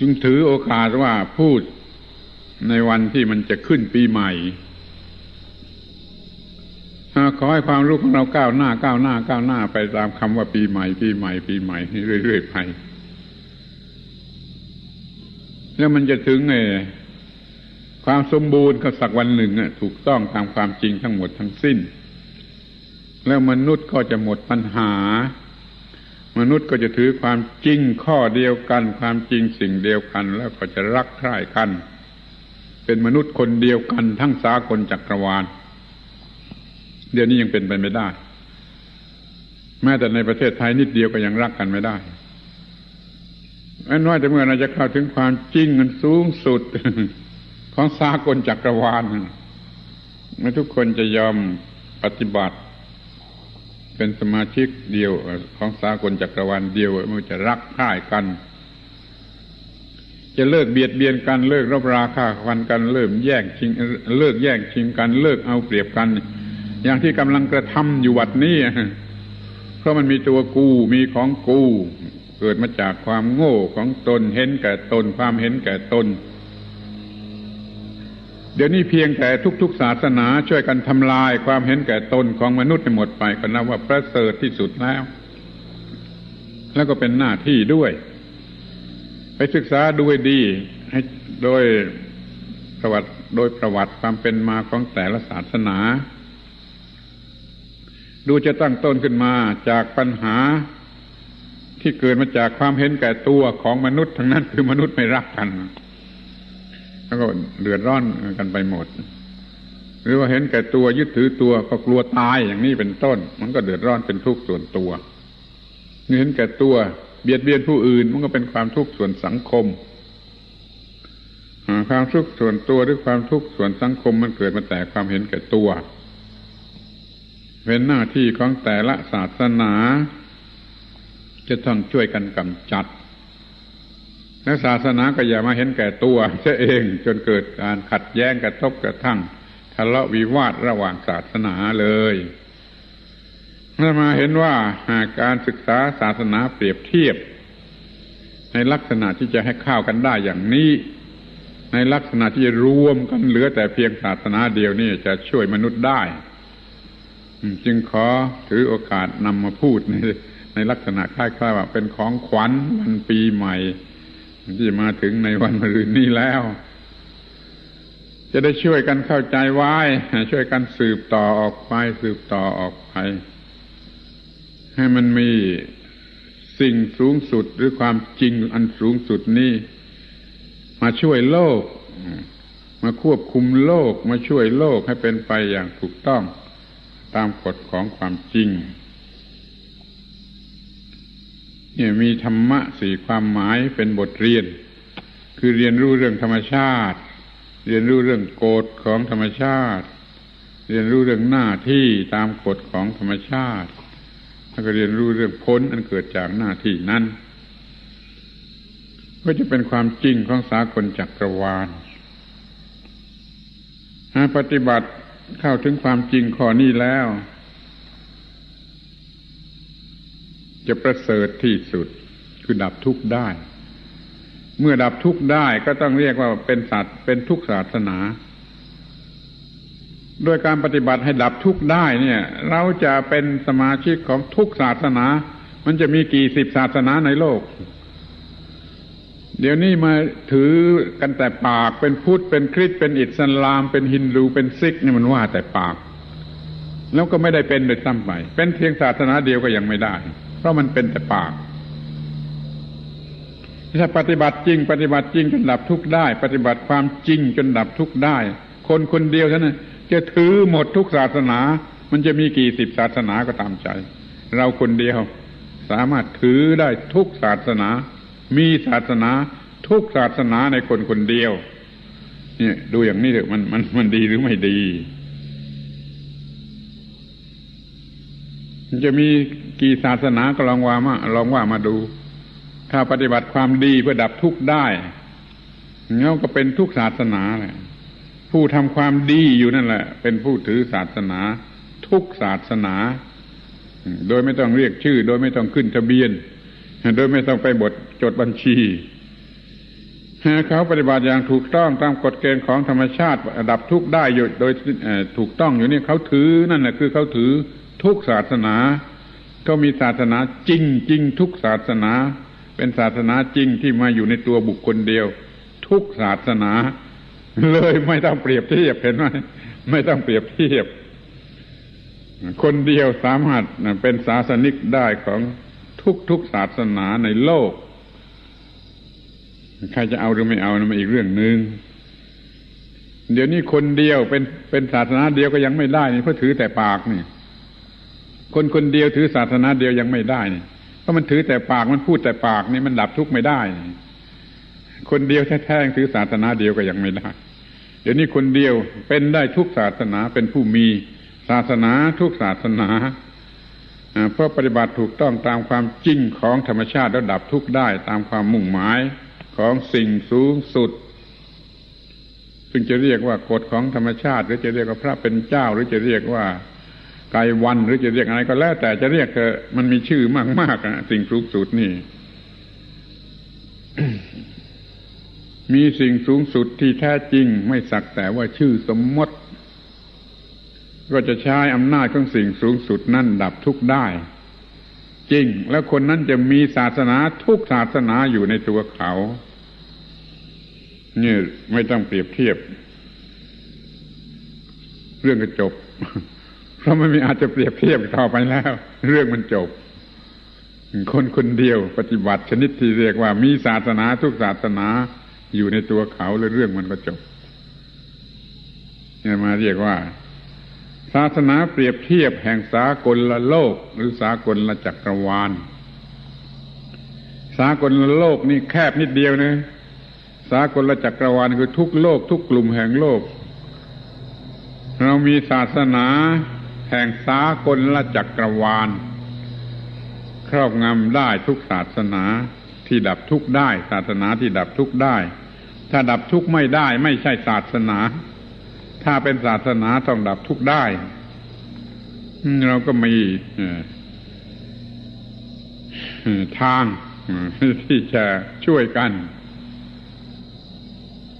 จึงถือโอกาสว่าพูดในวันที่มันจะขึ้นปีใหม่ขอให้ความรู้ของเราก้าวหน้าก้าวหน้าก้าวหน้าไปตามคำว่าปีใหม่ปีใหม่ ปีใหม่เรื่อยๆไปแล้วมันจะถึงไงความสมบูรณ์ก็สักวันหนึ่งถูกต้องตามความจริงทั้งหมดทั้งสิ้น แล้วมนุษย์ก็จะหมดปัญหา มนุษย์ก็จะถือความจริงข้อเดียวกัน ความจริงสิ่งเดียวกัน แล้วก็จะรักใคร่กัน เป็นมนุษย์คนเดียวกันทั้งสากลจักรวาล เดี๋ยวนี้ยังเป็นไปไม่ได้ แม้แต่ในประเทศไทยนิดเดียวก็ยังรักกันไม่ได้อันว่าแต่เมื่อเราจะเข้าถึงความจริงมันสูงสุด ของสากลจักรวาลเมื่อทุกคนจะยอมปฏิบัติ เป็นสมาชิกเดียวของสากลจักรวาลเดียวมันจะรักใคร่กัน จะเลิกเบียดเบียนกันเลิกรบราค่าฟันกันเริ่มแย่งชิง เลิกแย่งชิงกันเลิกเอาเปรียบกัน อย่างที่กำลังกระทำอยู่วัดนี้เพราะมันมีตัวกูมีของกู เกิดมาจากความโง่ของตนเห็นแก่ตนความเห็นแก่ตน เดี๋ยวนี้เพียงแต่ทุกๆศาสนาช่วยกันทำลายความเห็นแก่ตนของมนุษย์ให้หมดไปก็นับว่าประเสริฐที่สุดแล้ว แล้วก็เป็นหน้าที่ด้วย ไปศึกษาดูดีให้โดยประวัติโดยประวัติความเป็นมาของแต่ละศาสนา ดูจะตั้งต้นขึ้นมาจากปัญหาที่เกิดมาจากความเห็นแก่ตัวของมนุษย์ทั้งนั้นคือมนุษย์ไม่รักกัน แล้วก็เดือดร้อนกันไปหมด หรือว่าเห็นแก่ตัวยึดถือตัวก็กลัวตายอย่างนี้เป็นต้น มันก็เดือดร้อนเป็นทุกข์ส่วนตัวเห็นแก่ตัว เบียดเบียนผู้อื่น มันก็เป็นความทุกข์ส่วนสังคมความทุกข์ส่วนตัวหรือความทุกข์ส่วนสังคมมันเกิดมาแต่ความเห็นแก่ตัว เป็นหน้าที่ของแต่ละศาสนา จะต้องช่วยกันกำจัด และศาสนาก็อย่ามาเห็นแก่ตัวเสียเองจนเกิดการขัดแย้งกระทบกระทั่งทะเลาะวิวาทระหว่างศาสนาเลยถ้ามาเห็นว่าหากการศึกษาศาสนาเปรียบเทียบ ในลักษณะที่จะให้เข้ากันได้อย่างนี้ ในลักษณะที่จะรวมกันเหลือแต่เพียงศาสนาเดียวนี่จะช่วยมนุษย์ได้ จึงขอถือโอกาสนำมาพูดในในลักษณะคล้ายๆว่าเป็นของขวัญวันปีใหม่ ที่มาถึงในวันมะรืนนี้แล้ว จะได้ช่วยกันเข้าใจไว้ช่วยกันสืบต่อออกไป สืบต่อออกไป ให้มันมีสิ่งสูงสุดหรือความจริงอันสูงสุดนี้ มาช่วยโลก มาควบคุมโลก มาช่วยโลกให้เป็นไปอย่างถูกต้อง ตามกฎของความจริง มีธรรมะสี่ความหมายเป็นบทเรียน คือเรียนรู้เรื่องธรรมชาติ เรียนรู้เรื่องกฎของธรรมชาติ เรียนรู้เรื่องหน้าที่ตามกฎของธรรมชาติ แล้วก็เรียนรู้เรื่องพ้นอันเกิดจากหน้าที่นั้นก็จะเป็นความจริงของสากลจักรวาลหาปฏิบัติเข้าถึงความจริงข้อนี้แล้ว จะประเสริฐที่สุด คือดับทุกข์ได้ เมื่อดับทุกข์ได้ก็ต้องเรียกว่าเป็นสัตว์เป็นทุกศาสนาด้วยการปฏิบัติให้ดับทุกข์ได้เนี่ย เราจะเป็นสมาชิกของทุกศาสนา มันจะมีกี่สิบศาสนาในโลก เดี๋ยวนี้มาถือกันแต่ปากเป็นพุทธเป็นคริสต์เป็นอิสลาม เป็นฮินดูเป็นซิกนี่มันว่าแต่ปาก แล้วก็ไม่ได้เป็นโดยซ้ำไปเป็นเพียงศาสนาเดียวก็ยังไม่ได้ ราะมันเป็นแต่ปากถ้าปฏิบัติจริง ปฏิบัติจริงจนดับทุกข์ได้ ปฏิบัติความจริงจนดับทุกข์ได้ คนคนเดียวเท่านั้นจะถือหมดทุกศาสนา มันจะมีกี่สิบศาสนาก็ตามใจ เราคนเดียวสามารถถือได้ทุกศาสนา มีศาสนา ทุกศาสนาในคนคนเดียว เนี่ย ดูอย่างนี้เถอะมันมันมันดีหรือไม่ดี จะมีกี่ศาสนาก็ลองว่ามาลองว่ามาดู ถ้าปฏิบัติความดีเพื่อดับทุกข์ได้เงี้ยก็เป็นทุกศาสนาแหละผู้ทำความดีอยู่นั่นแหละ เป็นผู้ถือศาสนา ทุกศาสนา โดยไม่ต้องเรียกชื่อ โดยไม่ต้องขึ้นทะเบียน โดยไม่ต้องไปบทจดบัญชีเขาปฏิบัติอย่างถูกต้องตามกฎเกณฑ์ของธรรมชาติดับทุกข์ได้อยู่โดยถูกต้องอยู่นี่เขาถือนั่นแหละคือเขาถือ ทุกศาสนาเขามีศาสนาจริงจริงทุกศาสนา เป็นศาสนาจริงที่มาอยู่ในตัวบุคคลเดียว ทุกศาสนา เลยไม่ต้องเปรียบเทียบเห็นไหมไม่ต้องเปรียบเทียบ คนเดียวสามารถเป็นศาสนิกได้ของทุกทุกศาสนาในโลก ใครจะเอาหรือไม่เอานะมันอีกเรื่องหนึ่งเดี๋ยวนี้คนเดียวเป็นเป็นศาสนาเดียวก็ยังไม่ได้นี่เพราะถือแต่ปากนี่ คนคนเดียวถือศาสนาเดียวยังไม่ได้นี่เพราะมันถือแต่ปากมันพูดแต่ปากนี่มันดับทุกข์ไม่ได้ คนเดียวแท้ๆถือศาสนาเดียวก็ยังไม่ได้ เดี๋ยวนี้คนเดียวเป็นได้ทุกศาสนาเป็นผู้มีศาสนาทุกศาสนาเพราะปฏิบัติถูกต้องตามความจริงของธรรมชาติแล้วดับทุกข์ได้ตามความมุ่งหมายของสิ่งสูงสุด ซึ่งจะเรียกว่ากฎของธรรมชาติ หรือจะเรียกว่าพระเป็นเจ้า หรือจะเรียกว่า ไกวันหรือจะเรียกอะไรก็แล้ว แต่จะเรียกเธอมันมีชื่อมากๆนะสิ่งสูงสุดนี่ มีสิ่งสูงสุดที่แท้จริง ไม่สักแต่ว่าชื่อสมมติ ก็จะใช้อำนาจของสิ่งสูงสุดนั่นดับทุกได้ จริง แล้วคนนั้นจะมีศาสนาทุกศาสนาอยู่ในตัวเขานี่ไม่ต้องเปรียบเทียบ เรื่องก็จบ เพราะไม่มีอาจจะเปรียบเทียบต่อไปแล้ว เรื่องมันจบ คนคนเดียวปฏิบัติชนิดที่เรียกว่ามีศาสนาทุกศาสนาอยู่ในตัวเขาแล้วเรื่องมันก็จบเนี่ยมาเรียกว่า ศาสนาเปรียบเทียบแห่งสากลละโลก หรือสากลละจักรวาล สากลละโลกนี่แคบนิดเดียวนะสากลละจักรวาลคือทุกโลก ทุกกลุ่มแห่งโลก เรามีศาสนา แห่งสากลละจักรวาล ครอบงำได้ทุกศาสนาที่ดับทุกได้ ศาสนาที่ดับทุกได้ ถ้าดับทุกไม่ได้ไม่ใช่ศาสนา ถ้าเป็นศาสนาต้องดับทุกได้ เราก็มีทางที่จะช่วยกัน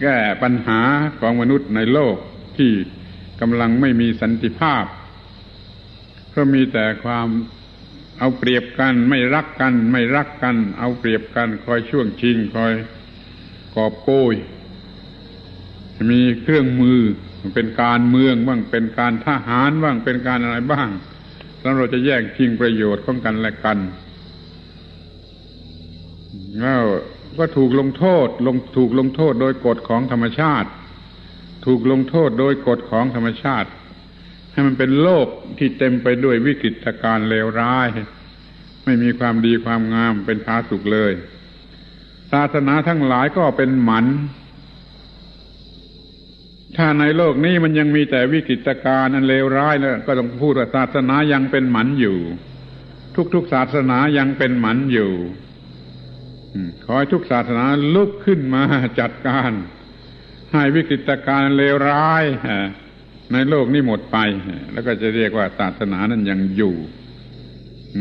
แก้ปัญหาของมนุษย์ในโลกที่กำลังไม่มีสันติภาพ เพราะมีแต่ความเอาเปรียบกัน ไม่รักกัน ไม่รักกัน เอาเปรียบกัน คอยช่วงชิง คอยกอบโกย มีเครื่องมือเป็นการเมืองบ้างเป็นการทหารบ้างเป็นการอะไรบ้างแล้วเราจะแย่งชิงประโยชน์ของกันและกันแล้วก็ถูกลงโทษลงถูกลงโทษโดยกฎของธรรมชาติ ถูกลงโทษโดยกฎของธรรมชาติ ให้มันเป็นโลกที่เต็มไปด้วยวิกฤตการณ์เลวร้าย ไม่มีความดีความงามเป็นพาสุขเลย ศาสนาทั้งหลายก็เป็นหมัน ถ้าในโลกนี้มันยังมีแต่วิกฤตการณ์อันเลวร้ายแล้วก็ต้องพูดว่าศาสนายังเป็นหมันอยู่ ทุกๆศาสนายังเป็นหมันอยู่ขอให้ทุกศาสนาลุกขึ้นมาจัดการ ให้วิกฤตการณ์เลวร้าย ในโลกนี้หมดไป แล้วก็จะเรียกว่าศาสนานั้นยังอยู่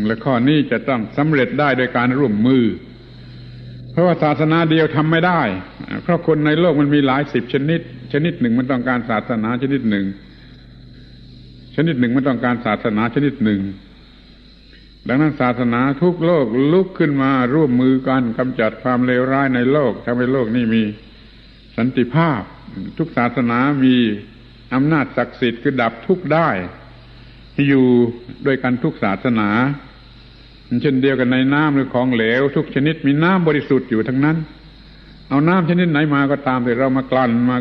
และข้อนี้จะต้องสำเร็จได้โดยการร่วมมือ เพราะว่าศาสนาเดียวทำไม่ได้ เพราะคนในโลกมันมีหลายสิบชนิด ชนิดหนึ่งมันต้องการศาสนาชนิดหนึ่ง ชนิดหนึ่งมันต้องการศาสนาชนิดหนึ่ง ดังนั้นศาสนาทุกโลกลุกขึ้นมาร่วมมือกันกำจัดความเลวร้ายในโลกทำให้โลกนี้มีสันติภาพ ทุกศาสนามี อำนาจศักดิ์สิทธิ์คือดับทุกได้อยู่ด้วยกันทุกศาสนาเช่นเดียวกันในน้ำหรือของเหลว ทุกชนิดมีน้ำบริสุทธิ์อยู่ทั้งนั้น เอาน้ำชนิดไหนมาก็ตามแต่เรามากลั่นมา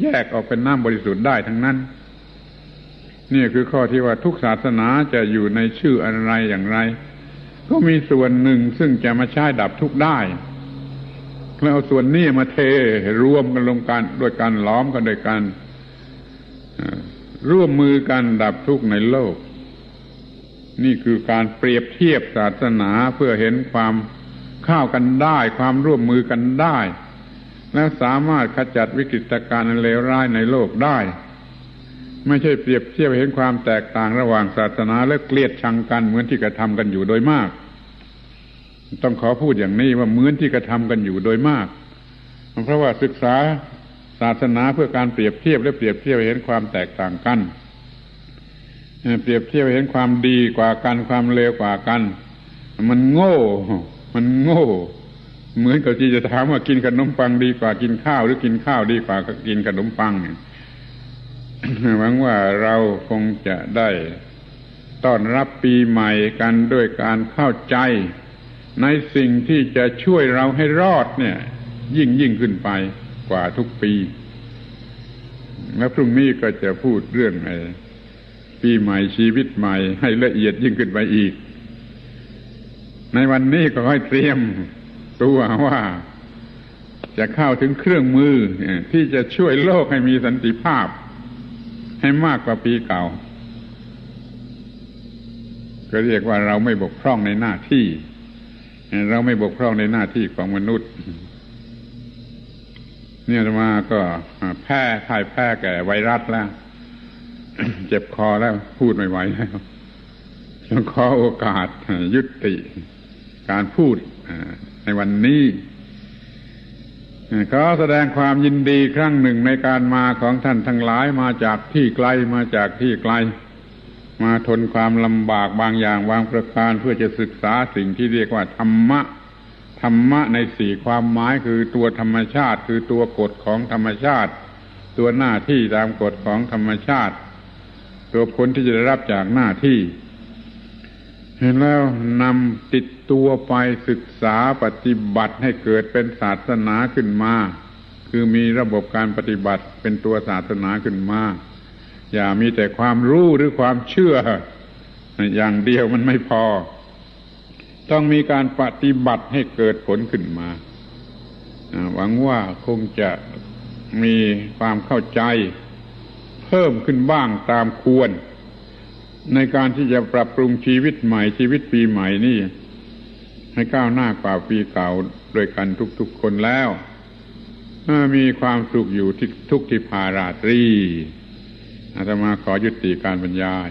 แยกออกเป็นน้ำบริสุทธิ์ได้ทั้งนั้น นี่คือข้อที่ว่าทุกศาสนาจะอยู่ในชื่ออะไรอย่างไร ก็มีส่วนหนึ่งซึ่งจะมาใช้ดับทุกได้แล้วเอาส่วนนี้มาเทรวมกันลงกันด้วยการล้อมกันโดยกา ร่วมมือกันดับทุกข์ในโลก นี่คือการเปรียบเทียบศาสนาเพื่อเห็นความเข้ากันได้ ความร่วมมือกันได้ และสามารถขจัดวิกฤตการณ์เลวร้ายในโลกได้ ไม่ใช่เปรียบเทียบเห็นความแตกต่างระหว่างศาสนาและเกลียดชังกันเหมือนที่กระทำกันอยู่โดยมาก ต้องขอพูดอย่างนี้ว่าเหมือนที่กระทำกันอยู่โดยมาก เพราะว่าศึกษาาสนาเพื่อการเปรียบเทียบและเปรียบเทียบเห็นความแตกต่างกัน เปรียบเทียบเห็นความดีกว่ากันความเลวกว่ากัน มันโง่ มันโง่ เหมือนกับที่จะถามว่ากินขนมปังดีกว่ากินข้าว หรือกินข้าวดีกว่ากินขนมปังหวังว่าเราคงจะได้ต้อนรับปีใหม่กันด้วยการเข้าใจในสิ่งที่จะช่วยเราให้รอดเนี่ย ยิ่งยิ่งขึ้นไป กว่าทุกปี และพรุ่งนี้ก็จะพูดเรื่องไอ้ปีใหม่ชีวิตใหม่ ให้ละเอียดยิ่งขึ้นไปอีก ในวันนี้ก็ให้เตรียมตัวว่า จะเข้าถึงเครื่องมือที่จะช่วยโลกให้มีสันติภาพ ให้มากกว่าปีเก่า ก็เรียกว่าเราไม่บกพร่องในหน้าที่ เราไม่บกพร่องในหน้าที่ของมนุษย์ เนี่ยมาก็แพ้พ่ายแพ้แก่ไวรัสแล้ว เจ็บคอแล้วพูดไม่ไหวแล้วต้องขอโอกาสยุติการพูดในวันนี้ขอแสดงความยินดีครั้งหนึ่งในการมาของท่านทั้งหลายมาจากที่ไกลมาจากที่ไกล มาทนความลำบากบางอย่างบางประการเพื่อจะศึกษาสิ่งที่เรียกว่าธรรมะ รรมะในสี่ความหมายคือตัวธรรมชาติ คือตัวกฎของธรรมชาติ ตัวหน้าที่ตามกฎของธรรมชาติ ตัวผลที่จะได้รับจากหน้าที่เห็นแล้วนำติดตัวไปศึกษาปฏิบัติให้เกิดเป็นศาสนาขึ้นมา คือมีระบบการปฏิบัติเป็นตัวศาสนาขึ้นมา อย่ามีแต่ความรู้หรือความเชื่อ อย่างเดียวมันไม่พอ ต้องมีการปฏิบัติให้เกิดผลขึ้นมาหวังว่าคงจะมีความเข้าใจ เพิ่มขึ้นบ้างตามควร ในการที่จะปรับปรุงชีวิตใหม่ชีวิตปีใหม่นี่ ให้ก้าวหน้ากว่าปีเก่าโดยกันทุกๆคนแล้วมีความสุขอยู่ที่ทุกทิพาราตรีอาตมาขอยุติการบรรยาย